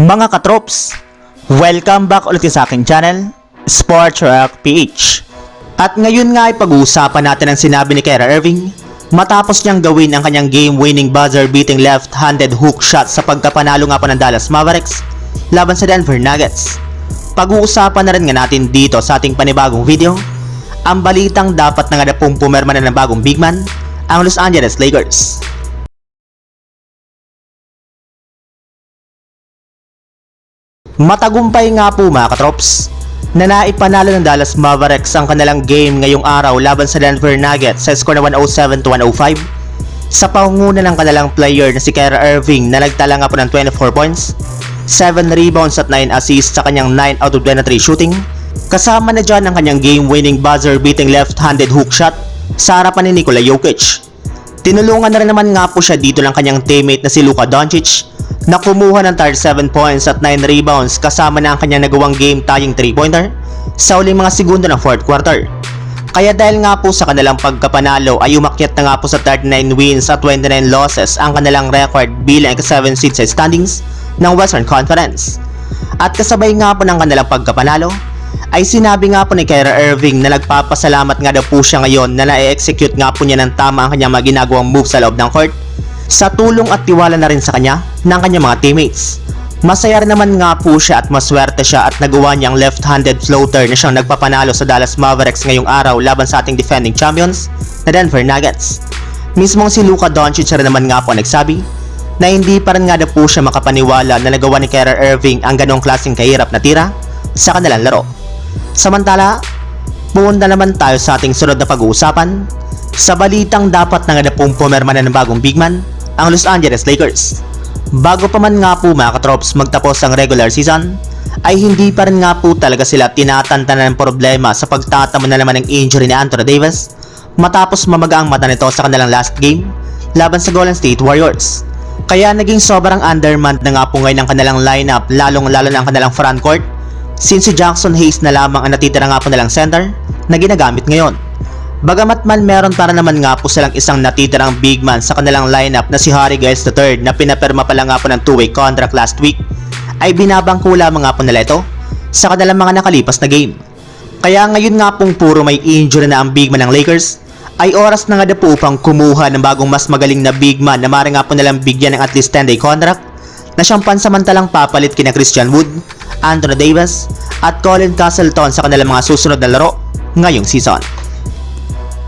Mga katrops, welcome back ulit sa aking channel, Sports Rock PH. At ngayon nga ay pag-uusapan natin ang sinabi ni Kyra Irving matapos niyang gawin ang kanyang game-winning buzzer-beating left-handed hook shot sa pagkapanalo nga po ng Dallas Mavericks laban sa Denver Nuggets. Pag-uusapan na rin nga natin dito sa ating panibagong video ang balitang dapat na nga na pong pumerma na ng bagong big man, ang Los Angeles Lakers. Matagumpay nga po mga katrops na naipanalo ng Dallas Mavericks ang kanilang game ngayong araw laban sa Denver Nuggets sa score na 107 to 105 sa pangunguna ng kanilang player na si Kyra Irving na nagtala nga po ng 24 points, 7 rebounds at 9 assists sa kanyang 9 out of 23 shooting. Kasama na dyan ang kanyang game-winning buzzer-beating left-handed hook shot sa harapan ni Nikola Jokic. Tinulungan na rin naman nga po siya dito ng kanyang teammate na si Luka Doncic na kumuha ng 37 points at 9 rebounds kasama na ang kanyang nagawang game tying 3-pointer sa uling mga segundo ng 4th quarter. Kaya dahil nga po sa kanilang pagkapanalo ay umakyat na nga po sa 39 wins at 29 losses ang kanilang record bilang ika-7 seed sa standings ng Western Conference. At kasabay nga po ng kanilang pagkapanalo ay sinabi nga po ni Kyra Irving na nagpapasalamat nga daw po siya ngayon na na-execute nga po niya ng tama ang kanyang mga ginagawang move sa loob ng court sa tulong at tiwala na rin sa kanya ng kanyang mga teammates. Masaya naman nga po siya at maswerte siya at nagawa niyang left-handed floater na siyang nagpapanalo sa Dallas Mavericks ngayong araw laban sa ating defending champions na Denver Nuggets. Mismong si Luka Doncic rin naman nga po nagsabi na hindi pa rin nga daw po siya makapaniwala na nagawa ni Kyra Irving ang ganong klaseng kahirap na tira sa kanilang laro. Samantala, pumunta naman tayo sa ating sunod na pag-uusapan sa balitang dapat na nga na pong pumerma na ng bagong big man ang Los Angeles Lakers. Bago pa man nga po mga katrops magtapos ang regular season, ay hindi pa rin nga po talaga sila tinatantanan ng problema sa pagtatamo na naman ng injury ni Anthony Davis matapos mamaga ang mata nito sa kanilang last game laban sa Golden State Warriors. Kaya naging sobrang undermanned na nga po ngayon ang kanilang lineup lalong lalo na ang kanilang front court since si Jackson Hayes na lamang ang natitira nga po nilang center na ginagamit ngayon. Bagamat man meron para naman nga po silang isang natitirang big man sa kanilang lineup na si Harry Giles III na pinapirma pala nga po ng two-way contract last week, ay binabangko lamang nga po nila ito sa kanilang mga nakalipas na game. Kaya ngayon nga pong puro may injury na ang big man ng Lakers, ay oras na nga na po upang kumuha ng bagong mas magaling na big man na maaaring nga po nilang bigyan ng at least 10-day contract na siyang pansamantalang papalit kina Christian Wood, Anthony Davis, at Colin Castleton sa kanilang mga susunod na laro ngayong season.